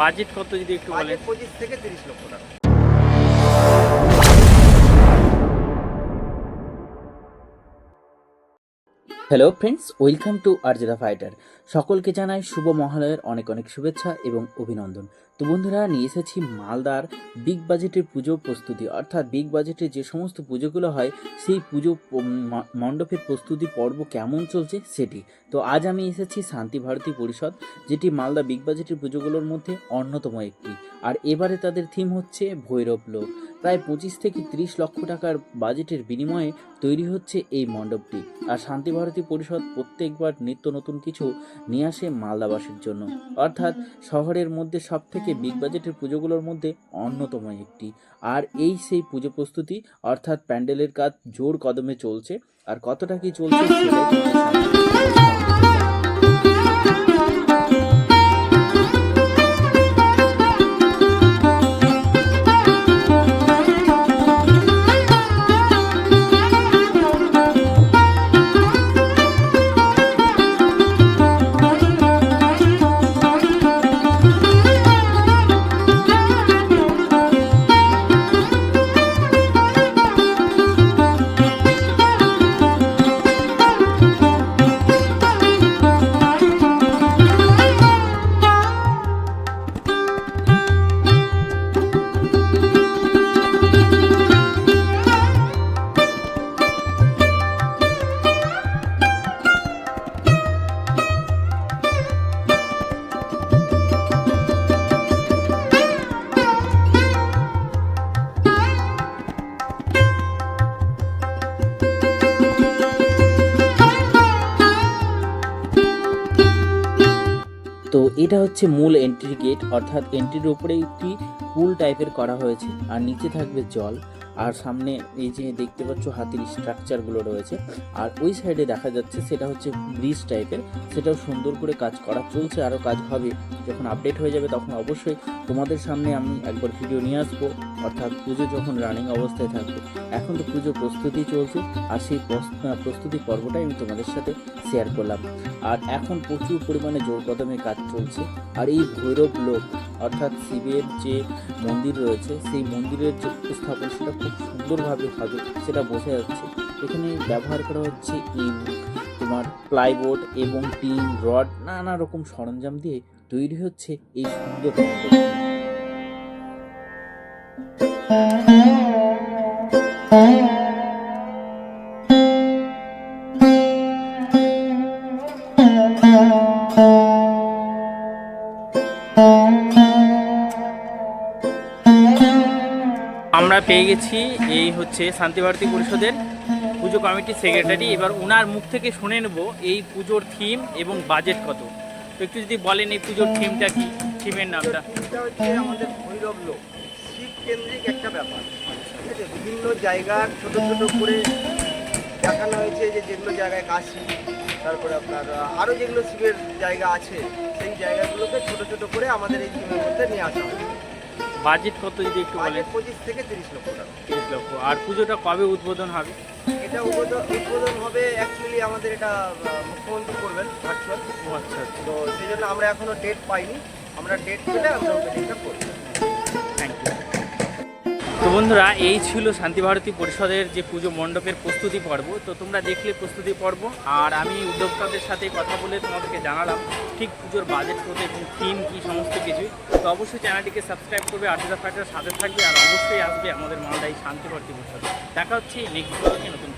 Budget কত যদি একটু বলেন? পঁচিশ থেকে তিরিশ লক্ষ টাকা। হ্যালো ফ্রেন্ডস ওয়েলকাম টু আরজেদা ফাইটার সকলকে জানাই শুভ মহালয়ের অনেক অনেক শুভেচ্ছা এবং অভিনন্দন। তো বন্ধুরা, নিয়ে এসেছি মালদার বিগ বাজেটের পুজো প্রস্তুতি। অর্থাৎ বিগ বাজেটে যে সমস্ত পুজোগুলো হয়, সেই পুজো মণ্ডপের প্রস্তুতি পর্ব কেমন চলছে সেটি। তো আজ আমি এসেছি শান্তি ভারতী পরিষদ, যেটি মালদা বিগ বাজেটের পুজোগুলোর মধ্যে অন্যতম একটি। আর এবারে তাদের থিম হচ্ছে ভৈরব লোক। প্রায় পঁচিশ থেকে তিরিশ লক্ষ টাকার বাজেটের বিনিময়ে তৈরি হচ্ছে এই মণ্ডপটি। আর শান্তি ভারতী পরিষদ প্রত্যেকবার নিত্য নতুন কিছু নিয়ে আসে মালদাবাসীর জন্য। অর্থাৎ শহরের মধ্যে সব থেকে বিগ বাজেটের পুজোগুলোর মধ্যে অন্যতম একটি। আর এই সেই পুজো প্রস্তুতি, অর্থাৎ প্যান্ডেলের কাজ জোর কদমে চলছে। আর কতটা কি চলছে এটা হচ্ছে মূল এন্ট্রি গেট অর্থাৎ এন্ট্রির উপরে একটি পুল টাইপের করা হয়েছে, আর নিচে থাকবে জল। আর সামনে এই যে দেখতে পাচ্ছ হাতির স্ট্রাকচারগুলো রয়েছে, আর ওই সাইডে দেখা যাচ্ছে সেটা হচ্ছে ব্রিজ টাইপের সেটাও সুন্দর করে কাজ করা চলছে আরও কাজ হবে। যখন আপডেট হয়ে যাবে তখন অবশ্যই তোমাদের সামনে আমি একবার ভিডিও নিয়ে আসব, অর্থাৎ পুজো যখন রানিং অবস্থায় থাকবে। এখন তো পুজো প্রস্তুতি চলছে, আর সেই প্রস- প্রস্তুতি পর্বটাই আমি তোমাদের সাথে শেয়ার করলাম। আর এখন প্রচুর পরিমাণে জোর কদমে কাজ চলছে, আর এই ভৈরব লোক অর্থাৎ শিবের যে মন্দির রয়েছে, সেই মন্দিরের যে উপস্থাপন সেটা খুব সুন্দরভাবে হবে সেটা বোঝা যাচ্ছে এখানে ব্যবহার করা হচ্ছে ইম তোমার প্লাইবোর্ড এবং টিন রড নানা রকম সরঞ্জাম দিয়ে তৈরি হচ্ছে এই সুন্দর মণ্ডপটি। আমরা পেয়ে গেছি এই হচ্ছে শান্তি ভারতী পরিষদের পুজো কমিটির সেক্রেটারি এবার ওনার মুখ থেকে শুনে নেব এই পুজোর থিম এবং বাজেট কত। তো একটু যদি বলেন এই পুজোর থিমটা কি থিমের নামটা। এটা হচ্ছে আমাদের ভৈরব লোক। শিব কেন্দ্রিক একটা ব্যাপার। ঠিক আছে? বিভিন্ন জায়গার ছোট ছোট করে দেখানো হয়েছে যে যেগুলো জায়গায় কাশি তারপরে আপনার আহ, আরও যেগুলো শিবের জায়গা আছে সেই জায়গাগুলোকে ছোট ছোট করে আমাদের এই থিমের মধ্যে নিয়ে আসা হয় বাজেট কত যদি একটু বলেন? পঁচিশ থেকে তিরিশ লক্ষ টাকা। তিরিশ লক্ষ। আর পুজোটা কবে উদ্বোধন হবে? এটা উদ্বোধন উদ্বোধন হবে অ্যাকচুয়ালি আমাদের এটা মুখ্যমন্ত্রী করবেন ভার্চুয়াল আচ্ছা আচ্ছা। তো সেই জন্য আমরা এখনও ডেট পাইনি। আমরা ডেট পেলে আমরা ওপেনিংটা করব। তো বন্ধুরা, এই ছিল শান্তিভারতী পরিষদের যে পুজো মণ্ডপের প্রস্তুতি পর্ব। তো তোমরা দেখলে প্রস্তুতি পর্ব, আর আমি উদ্যোক্তাদের সাথে কথা বলে তোমাদেরকে জানালাম ঠিক পুজোর বাজেট কত এবং থিম কী, সমস্ত কিছু তো অবশ্যই চ্যানেলটিকে সাবস্ক্রাইব করবে আর্টিজা ফাটার সাথে থাকবে, আর অবশ্যই আসবে আমাদের মালদায় শান্তি ভারতী পরিষদ। দেখা হচ্ছে নেক্সট নতুন